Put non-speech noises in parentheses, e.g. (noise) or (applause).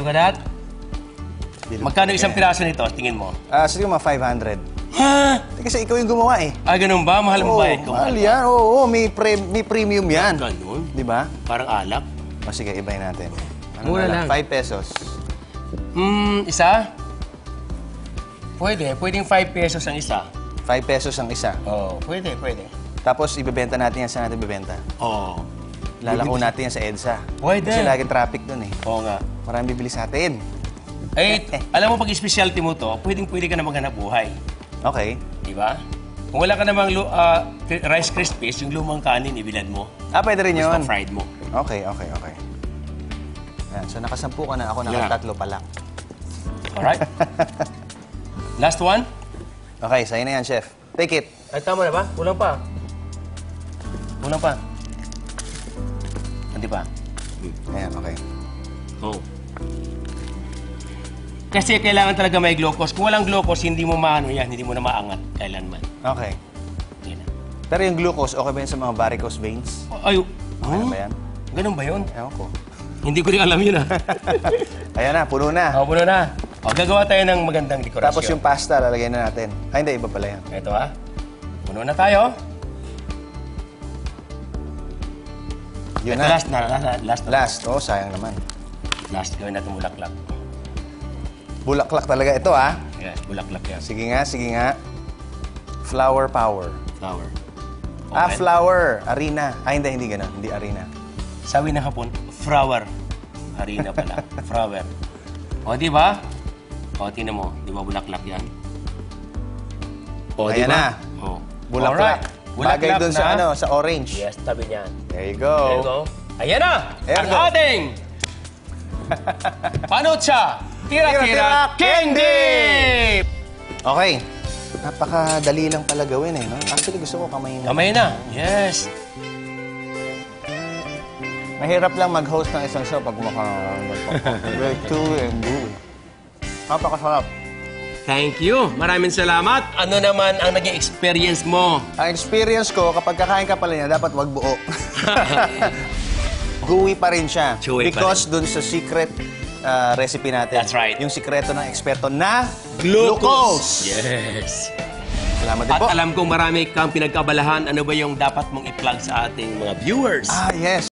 Look at that. Magkano isang piraso nito, tingin mo? Ah, siguro mga 500. Ha? Eh, Kasi ikaw yung gumawa eh. Ah, ganun ba? Mahal mo bayad ko? mahal yan. Oo, oo, may, pre, may premium yan. Ganun? Di ba? Parang alak? O sige, ibayin natin. Ano Mura na lang. 5 pesos. Hmm, isa? Pwede. Pwedeng 5 pesos ang isa. 5 pesos ang isa. Oo, oh, pwede, pwede. Tapos ibebenta natin yan. Saan natin ibebenta? Oo. Lalako natin yan sa EDSA. Pwede. Kasi lagi traffic dun eh. Oo nga. Marami bibili sa atin. Eh, alam mo, pag specialty mo to, pwedeng pwede ka na maghanap buhay. Okay. Di ba? Kung wala ka namang lu- ah, cri- Rice Krispies, yung lumang kanin, ibilad mo. Ah, pwede rin yun. Basta fried mo. Okay, okay, okay. Yan. So nakasampu ka na. Ako Yeah. nakatatlo pa lang. Alright? (laughs) Last one? Okay, sa'yo na yan, chef. Take it. Ay, tama na ba? Kulang pa. Kulang pa. Hindi pa? Ayan, okay. Oo. Kasi kailangan talaga may glucose. Kung walang glucose, hindi mo maano yan, hindi mo na maangat kailanman. Okay. Yan. Pero yung glucose, okay ba yun sa mga varicose veins? Ay, Okay na ba yan? Ganun ba yun? Ewan ko. Hindi ko rin alam yun ah. (laughs) Ayan na, puno na. O, puno na. O, gagawa tayo ng magandang dekorasyon. Tapos yung pasta, lalagay na natin. Ay, hindi, iba pala yan. Ito ha. Puno na tayo. Yun Ito na. last na. Last, last, na. Last. Oh, sayang naman. Last gawin natin bulaklak. Bulaklak talaga ito, ah. Yes, bulaklak yan. Sige nga, sige nga. Flower power. Flower. Ah, Okay. flower. Arena. Ah, hindi, hindi ganun. Hindi arena. Sabi ng hapon, flower. Harina pala. (laughs) flower. O, di ba? O, tinan mo. Di ba bulaklak yan? O, di Ayan ba? na. O. Bulaklak. Alright. Bagay dun sa, ano, sa orange. Yes, tabi niyan. There you There you go. go. Ayan na! ang Ergo. ating (laughs) Panucha Tira-Tira Tira-Tira Candy! Okay. Napakadali lang pala gawin eh. No? Actually, gusto ko kamay na. Kamay na. Yes. Mahirap lang mag-host ng isang show pag maka... Like two and do. Napakasarap. Thank you. Maraming salamat. Ano naman ang naging experience mo? Ang experience ko, kapag kakain ka pala niya, dapat wag buo. (laughs) (laughs) Gooey pa rin siya. Chewy pa because dun sa secret uh, recipe natin. That's right. Yung sikreto ng eksperto na Yes. Salamat din At po. alam kong marami kang pinagkabalahan. Ano ba yung dapat mong i-plug sa ating mga viewers? Ah, yes.